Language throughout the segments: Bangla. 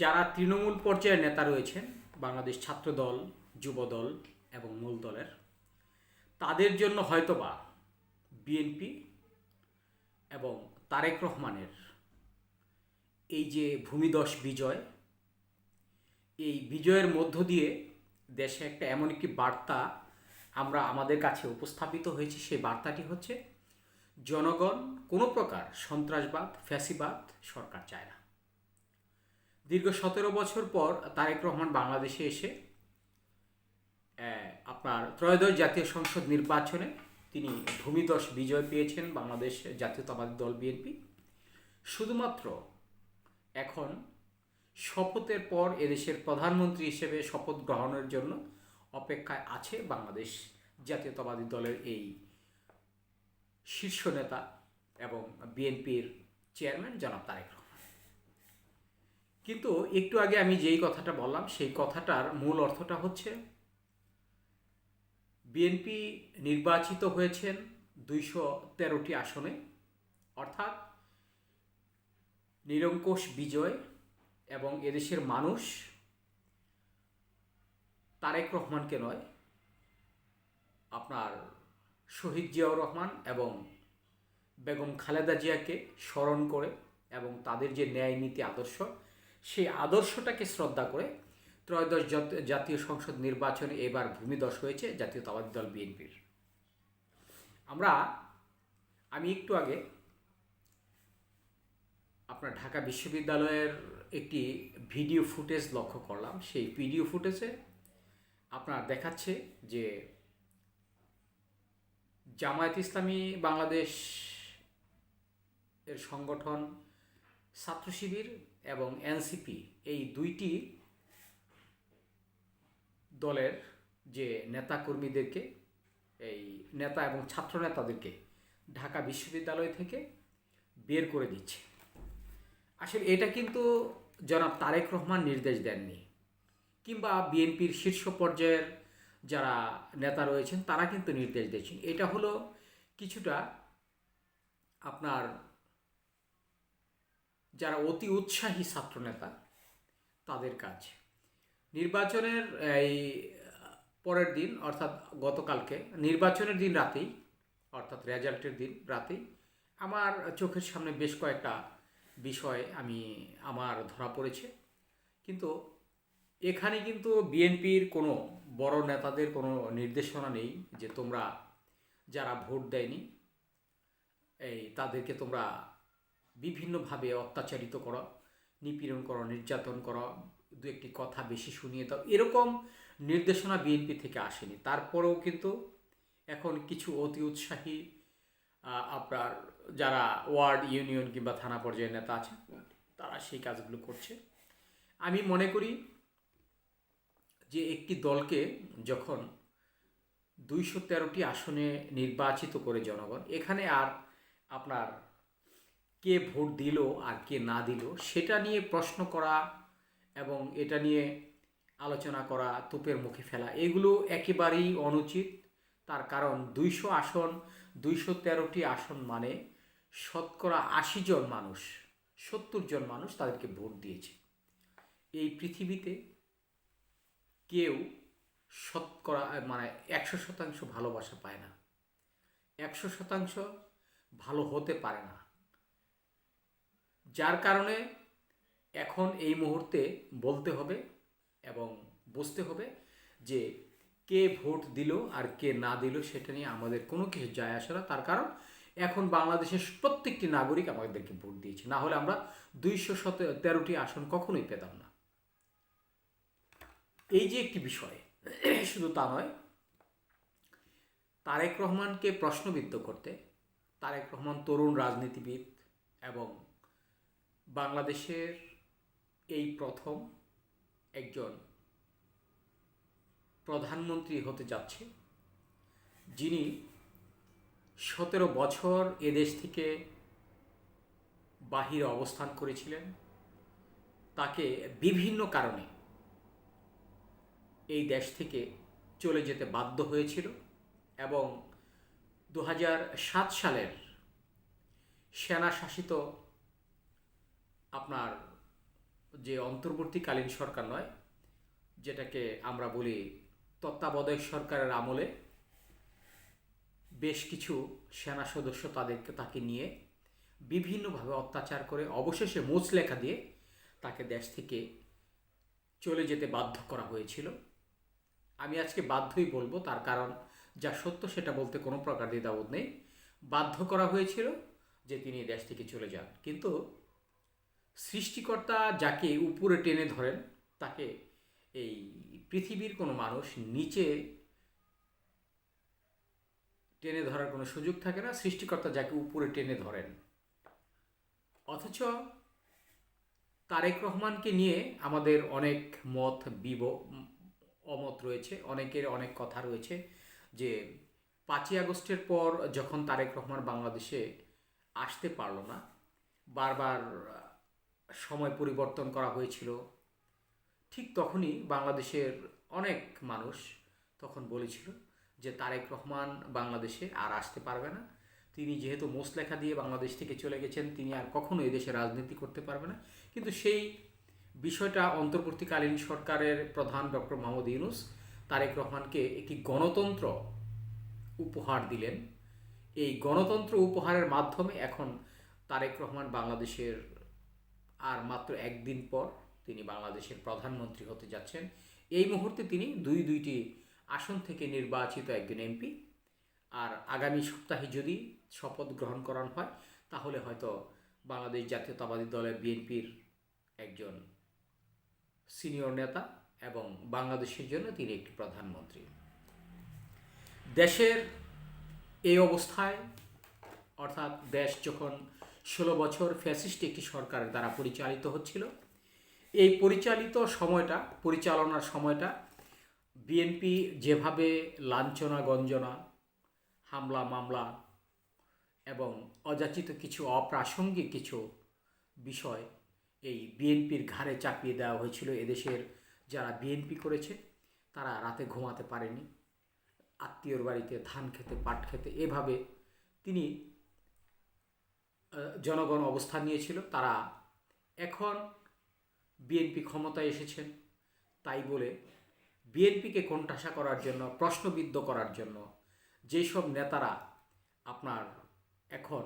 যারা তৃণমূল পর্যায়ের নেতা রয়েছেন, বাংলাদেশ ছাত্র দল, যুব দল এবং মূল দলের, তাদের জন্য হয়তোবা বিএনপি এবং তারেক রহমানের এই যে ভূমিদশ বিজয়, এই বিজয়ের মধ্য দিয়ে দেশে একটা এমন একটি বার্তা আমরা আমাদের কাছে উপস্থাপিত হয়েছে, সেই বার্তাটি হচ্ছে, জনগণ কোনো প্রকার সন্ত্রাসবাদ, ফ্যাসিবাদ সরকার চায় না। দীর্ঘ সতেরো বছর পর তারেক রহমান বাংলাদেশে এসে আপনার ত্রয়োদশ জাতীয় সংসদ নির্বাচনে তিনি ভূমিদশ বিজয় পেয়েছেন বাংলাদেশ জাতীয়তাবাদী দল বিএনপি। শুধুমাত্র এখন শপথের পর এদেশের প্রধানমন্ত্রী হিসেবে শপথ গ্রহণের জন্য অপেক্ষায় আছে বাংলাদেশ জাতীয়তাবাদী দলের এই শীর্ষ নেতা এবং বিএনপির চেয়ারম্যান জনাব তারেক রহমান। কিন্তু একটু আগে আমি যেই কথাটা বললাম, সেই কথাটার মূল অর্থটা হচ্ছে, বিএনপি নির্বাচিত হয়েছেন দুইশো তেরোটি আসনে, অর্থাৎ নিরঙ্কুশ বিজয় এবং এদেশের মানুষ তারেক রহমানকে নয়, আপনার শহীদ জিয়াউর রহমান এবং বেগম খালেদা জিয়াকে স্মরণ করে এবং তাদের যে ন্যায় নীতি আদর্শ সেই আদর্শটাকে শ্রদ্ধা করে ত্রয়োদশ জাত- জাতীয় সংসদ নির্বাচনে এবার ভূমিদশ হয়েছে জাতীয়তাবাদী দল বিএনপির। আমরা, আমি একটু আগে আপনার ঢাকা বিশ্ববিদ্যালয়ের একটি ভিডিও ফুটেজ লক্ষ্য করলাম। সেই ভিডিও ফুটেজে আপনার দেখাচ্ছে যে জামায়াত ইসলামী বাংলাদেশ এর সংগঠন ছাত্র শিবির এবং এনসিপি এই দুইটি দলের যে নেতাকর্মীদেরকে, এই নেতা এবং ছাত্র নেতাদেরকে ঢাকা বিশ্ববিদ্যালয় থেকে বের করে দিচ্ছে। আসলে এটা কিন্তু জনাব তারেক রহমান নির্দেশ দেননি, কিংবা বিএনপির শীর্ষ পর্যায়ের যারা নেতা রয়েছেন তারা কিন্তু নির্দেশ দিয়েছেন। এটা হলো কিছুটা আপনার যারা অতি উৎসাহী ছাত্রনেতা, তাদের কাজ। নির্বাচনের, এই, পরের দিন, অর্থাৎ গতকালকে, নির্বাচনের দিন রাতেই, অর্থাৎ রেজাল্টের দিন রাতেই, আমার চোখের সামনে বেশ কয়েকটা বিষয় আমি, আমার ধরা পড়েছে। কিন্তু এখানে কিন্তু বিএনপির কোনো বড় নেতাদের কোনো নির্দেশনা নেই যে তোমরা যারা ভোট দেয়নি, এই তাদেরকে তোমরা বিভিন্নভাবে অত্যাচারিত করা, নিপীড়ন করা, নির্যাতন করা, দু একটি কথা বেশি শুনিয়ে দাও। এরকম নির্দেশনা বিএনপি থেকে আসেনি। তারপরেও কিন্তু এখন কিছু অতি উৎসাহী আপনার যারা ওয়ার্ড ইউনিয়ন কিংবা থানা পর্যায়ের নেতা আছে তারা সেই কাজগুলো করছে। আমি মনে করি যে একটি দলকে যখন দুইশো তেরোটি আসনে নির্বাচিত করে জনগণ, এখানে আর আপনার কে ভোট দিল আর কে না দিল, সেটা নিয়ে প্রশ্ন করা এবং এটা নিয়ে আলোচনা করা, তোপের মুখে ফেলা, এগুলো একেবারেই অনুচিত। তার কারণ দুইশো আসন, দুইশো তেরোটি আসন মানে শতকরা আশি জন মানুষ, সত্তর জন মানুষ তাদেরকে ভোট দিয়েছে। এই পৃথিবীতে কেউ শতকরা মানে একশো শতাংশ ভালোবাসা পায় না। একশো শতাংশ ভালো হতে পারে না। যার কারণে এখন এই মুহূর্তে বলতে হবে এবং বুঝতে হবে যে কে ভোট দিল আর কে না দিল সেটা নিয়ে আমাদের কোনো কিছু যায় আসে না। তার কারণ এখন বাংলাদেশের প্রত্যেকটি নাগরিক আমাদেরকে ভোট দিয়েছে। না হলে আমরা দুইশো তেরোটি আসন কখনোই পেতাম না। এই যে একটি বিষয়, শুধু তা নয়, তারেক রহমানকে প্রশ্নবিদ্ধ করতে, তারেক রহমান তরুণ রাজনীতিবিদ এবং বাংলাদেশের এই প্রথম একজন প্রধানমন্ত্রী হতে যাচ্ছে, যিনি সতেরো বছর এদেশ থেকে বাহিরে অবস্থান করেছিলেন। তাকে বিভিন্ন কারণে এই দেশ থেকে চলে যেতে বাধ্য হয়েছিল এবং দু সালের সেনা শাসিত আপনার যে অন্তর্বর্তীকালীন সরকার নয়, যেটাকে আমরা বলি তত্ত্বাবধায়ক সরকারের আমলে বেশ কিছু সেনা সদস্য তাদেরকে তাকে নিয়ে বিভিন্নভাবে অত্যাচার করে, অবশেষে মুচলেখা দিয়ে তাকে দেশ থেকে চলে যেতে বাধ্য করা হয়েছিল। আমি আজকে বাধ্যই বলব, তার কারণ যা সত্য সেটা বলতে কোনো প্রকার দ্বিধাবোধ নেই। বাধ্য করা হয়েছিল যে তিনি দেশ থেকে চলে যান। কিন্তু সৃষ্টিকর্তা যাকে উপরে টেনে ধরেন, তাকে এই পৃথিবীর কোনো মানুষ নিচে টেনে ধরার কোনো সুযোগ থাকে না, সৃষ্টিকর্তা যাকে উপরে টেনে ধরেন। অথচ তারেক রহমানকে নিয়ে আমাদের অনেক মত বিব, অমত রয়েছে, অনেকের অনেক কথা রয়েছে যে পাঁচই আগস্টের পর যখন তারেক রহমান বাংলাদেশে আসতে পারল না, বারবার সময় পরিবর্তন করা হয়েছিল। ঠিক তখনই বাংলাদেশের অনেক মানুষ তখন বলেছিল যে তারেক রহমান বাংলাদেশে আর আসতে পারবে না। তিনি যেহেতু মোসলেখা দিয়ে বাংলাদেশ থেকে চলে গেছেন, তিনি আর কখনো এদেশে রাজনীতি করতে পারবে না। কিন্তু সেই বিষয়টা অন্তর্বর্তীকালীন সরকারের প্রধান ডক্টর মোহাম্মদ ইউনুস তারেক রহমানকে একটি গণতন্ত্র উপহার দিলেন। এই গণতন্ত্র উপহারের মাধ্যমে এখন তারেক রহমান বাংলাদেশের আর মাত্র একদিন পর তিনি বাংলাদেশের প্রধানমন্ত্রী হতে যাচ্ছেন। এই মুহূর্তে তিনি দুই দুইটি আসন থেকে নির্বাচিত একজন এমপি। আর আগামী সপ্তাহে যদি শপথ গ্রহণ করানো হয়, তাহলে হয়তো বাংলাদেশ জাতীয়তাবাদী দলের বিএনপির একজন সিনিয়র নেতা এবং বাংলাদেশের জন্য তিনি একটি প্রধানমন্ত্রী। দেশের এই অবস্থায়, অর্থাৎ দেশ যখন ষোলো বছর ফ্যাসিস্ট একটি সরকারের দ্বারা পরিচালিত হচ্ছিল। এই পরিচালিত সময়টা, পরিচালনার সময়টা বিএনপি যেভাবে লাঞ্ছনা, গঞ্জনা, হামলা, মামলা এবং অযাচিত কিছু অপ্রাসঙ্গিক কিছু বিষয় এই বিএনপির ঘাড়ে চাপিয়ে দেওয়া হয়েছিল এদেশের যারা বিএনপি করেছে, তারা রাতে ঘুমাতে পারেনি। আত্মীয়র বাড়িতে ধান খেতে, পাট খেতে এভাবে তিনি জনগণ অবস্থান নিয়েছিল, তারা এখন বিএনপি ক্ষমতায় এসেছেন। তাই বলে বিএনপিকে কোণঠাসা করার জন্য, প্রশ্নবিদ্ধ করার জন্য যেসব নেতারা আপনার এখন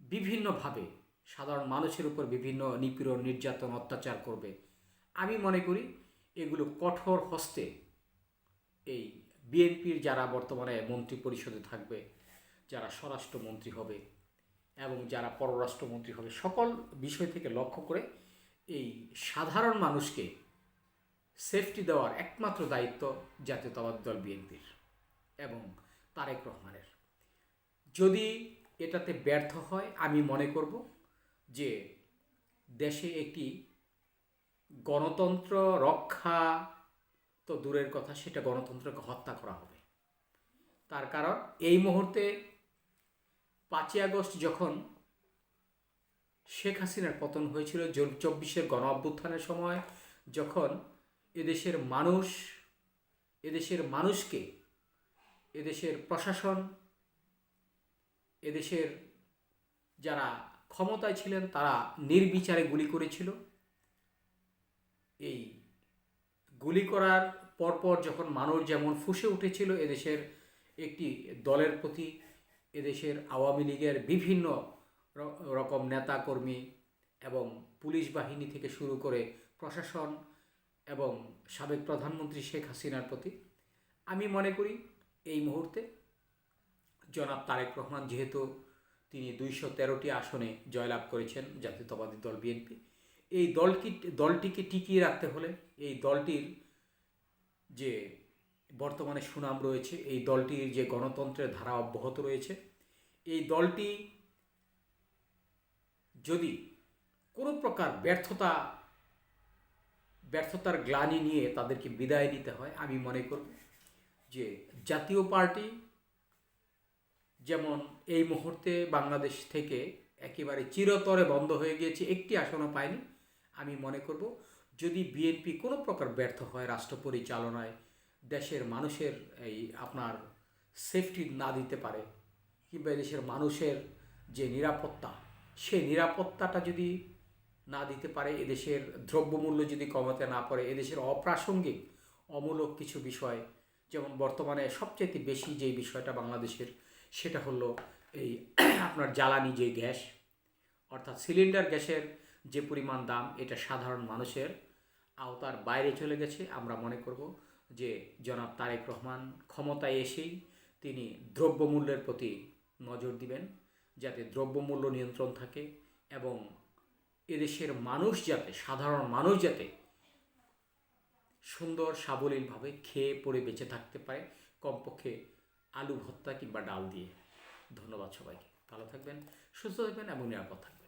বিভিন্নভাবে সাধারণ মানুষের উপর বিভিন্ন নিপীড়ন, নির্যাতন, অত্যাচার করবে, আমি মনে করি এগুলো কঠোর হস্তে এই বিএনপির যারা বর্তমানে মন্ত্রী পরিষদে থাকবে, যারা স্বরাষ্ট্রমন্ত্রী হবে এবং যারা পররাষ্ট্রমন্ত্রী হবে, সকল বিষয় থেকে লক্ষ্য করে এই সাধারণ মানুষকে সেফটি দেওয়ার একমাত্র দায়িত্ব জাতীয়তাবাদী দল বিএনপির এবং তারেক রহমানের। যদি এটাতে ব্যর্থ হয়, আমি মনে করব যে দেশে একটি গণতন্ত্র রক্ষা তো দূরের কথা, সেটা গণতন্ত্রকে হত্যা করা হবে। তার কারণ এই মুহূর্তে পাঁচই আগস্ট যখন শেখ হাসিনার পতন হয়েছিল চব্বিশের গণ অভ্যুত্থানের সময়, যখন এদেশের মানুষ, এদেশের মানুষকে, এদেশের প্রশাসন, এদেশের যারা ক্ষমতায় ছিলেন, তারা নির্বিচারে গুলি করেছিল। এই গুলি করার পরপর যখন মানুষ যেমন ফুসে উঠেছিল, এদেশের একটি দলের প্রতি এদেশের আওয়ামী লীগের বিভিন্ন রকম নেতাকর্মী এবং পুলিশ বাহিনী থেকে শুরু করে প্রশাসন এবং সাবেক প্রধানমন্ত্রী শেখ হাসিনার প্রতি আমি মনে করি এই মুহূর্তে জনাব তারেক রহমান যেহেতু তিনি দুইশো তেরোটি আসনে জয়লাভ করেছেন জাতীয়তাবাদী দল বিএনপি, এই দলটি দলটিকে টিকিয়ে রাখতে হলে এই দলটির যে বর্তমানে সুনাম রয়েছে। এই দলটির যে গণতন্ত্রের ধারা অব্যাহত রয়েছে। এই দলটি যদি কোনো প্রকার ব্যর্থতা, ব্যর্থতার গ্লানি নিয়ে তাদেরকে বিদায় দিতে হয়, আমি মনে করব যে জাতীয় পার্টি যেমন এই মুহূর্তে বাংলাদেশ থেকে একেবারে চিরতরে বন্ধ হয়ে গিয়েছে, একটি আসনও পায়নি। আমি মনে করব যদি বিএনপি কোনো প্রকার ব্যর্থ হয় রাষ্ট্র পরিচালনায় দেশের মানুষের এই আপনার সেফটি না দিতে পারে, কিংবা দেশের মানুষের যে নিরাপত্তা, সেই নিরাপত্তাটা যদি না দিতে পারে এদেশের দ্রব্যমূল্য যদি কমাতে না পারে এদেশের অপ্রাসঙ্গিক, অমূলক কিছু বিষয়, যেমন বর্তমানে সবচেয়ে বেশি যে বিষয়টা বাংলাদেশের, সেটা হলো এই আপনার জ্বালানি যে গ্যাস, অর্থাৎ সিলিন্ডার গ্যাসের যে পরিমাণ দাম, এটা সাধারণ মানুষের আওতার বাইরে চলে গেছে। আমরা মনে করব যে জনাব তারেক রহমান ক্ষমতায় এসেই তিনি দ্রব্যমূল্যের প্রতি নজর দিবেন, যাতে দ্রব্যমূল্য নিয়ন্ত্রণ থাকে এবং এদেশের মানুষ যাতে, সাধারণ মানুষ যাতে সুন্দর, সাবলীলভাবে খেয়ে পড়ে বেঁচে থাকতে পারে, কমপক্ষে আলু ভর্তা কিংবা ডাল দিয়ে। ধন্যবাদ সবাইকে। ভালো থাকবেন, সুস্থ থাকবেন এবং নিরাপদ থাকবেন।